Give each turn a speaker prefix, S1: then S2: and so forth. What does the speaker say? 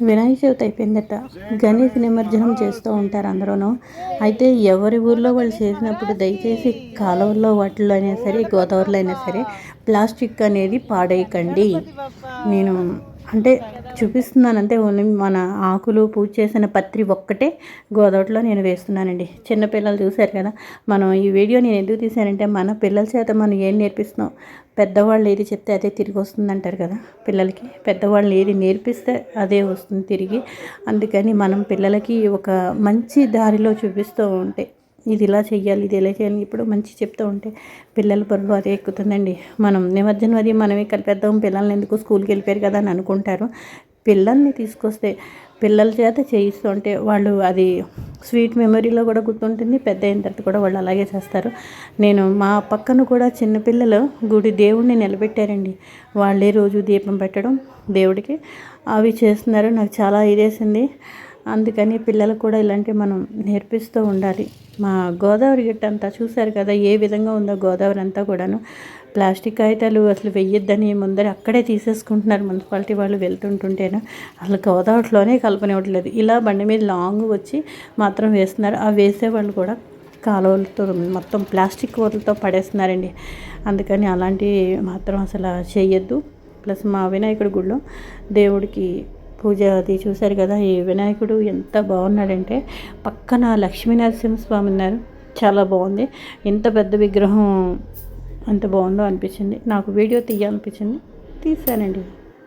S1: వినాయక చవితి అయిపోయిందట. గణేష్ నిమజ్జనం చేస్తూ ఉంటారు అందరూను. అయితే ఎవరి ఊర్లో వాళ్ళు చేసినప్పుడు దయచేసి కాలువల్లో వాటిల్లో అయినా సరే గోదావరిలో అయినా సరే ప్లాస్టిక్ అనేది పాడేయకండి. నేను అంటే చూపిస్తున్నాను అంతే ఓన్లీ మన ఆకులు పూజ చేసిన పత్రి ఒక్కటే గోదావరిలో నేను వేస్తున్నానండి. చిన్నపిల్లలు చూశారు కదా మనం ఈ వీడియో నేను ఎందుకు తీశానంటే మన పిల్లల చేత మనం ఏం నేర్పిస్తున్నాం? పెద్దవాళ్ళు ఏది చెప్తే అదే తిరిగి వస్తుంది అంటారు కదా పిల్లలకి. పెద్దవాళ్ళు ఏది నేర్పిస్తే అదే వస్తుంది తిరిగి. అందుకని మనం పిల్లలకి ఒక మంచి దారిలో చూపిస్తూ ఉంటే ఇది ఇలా చేయాలి ఇది ఇలా చేయాలి ఇప్పుడు మంచి చెప్తూ ఉంటే పిల్లల బరువు అదే ఎక్కుతుందండి. మనం నిమజ్జనం అది మనమే కలిపేద్దాం పిల్లల్ని ఎందుకు స్కూల్కి వెళ్ళిపోయారు కదా అని అనుకుంటారు. పిల్లల్ని తీసుకొస్తే పిల్లల చేత చేయిస్తూ ఉంటే వాళ్ళు అది స్వీట్ మెమరీలో కూడా గుర్తుంటుంది పెద్ద అయిన తర్వాత కూడా వాళ్ళు అలాగే చేస్తారు. నేను మా పక్కన కూడా చిన్నపిల్లలు గుడి దేవుడిని నిలబెట్టారండి. వాళ్ళే రోజు దీపం పెట్టడం దేవుడికి. అవి చేస్తున్నారు నాకు చాలా ఇదేసింది అందుకని పిల్లలకు కూడా ఇలాంటివి మనం నేర్పిస్తూ ఉండాలి. మా గోదావరి గట్ట అంతా చూశారు కదా ఏ విధంగా ఉందో గోదావరి అంతా కూడాను. ప్లాస్టిక్ కాగితాలు అసలు వెయ్యొద్దని ముందర అక్కడే తీసేసుకుంటున్నారు మున్సిపాలిటీ వాళ్ళు వెళ్తుంటుంటేనే. అసలు గోదావరిలోనే కలపనివ్వట్లేదు ఇలా బండి మీద లాంగ్ వచ్చి మాత్రం వేస్తున్నారు. ఆ వేసేవాళ్ళు కూడా కాలువలతో మొత్తం ప్లాస్టిక్ కూరలతో పడేస్తున్నారండి. అందుకని అలాంటివి మాత్రం అసలు చేయొద్దు. ప్లస్ మా వినాయకుడి గుడిలో దేవుడికి పూజ అది చూశారు కదా ఈ వినాయకుడు ఎంత బాగున్నాడంటే పక్కన లక్ష్మీనరసింహస్వామి ఉన్నారు. చాలా బాగుంది. ఇంత పెద్ద విగ్రహం అంత బాగుందో అనిపించింది. నాకు వీడియో తీయాలనిపించింది. తీశానండి.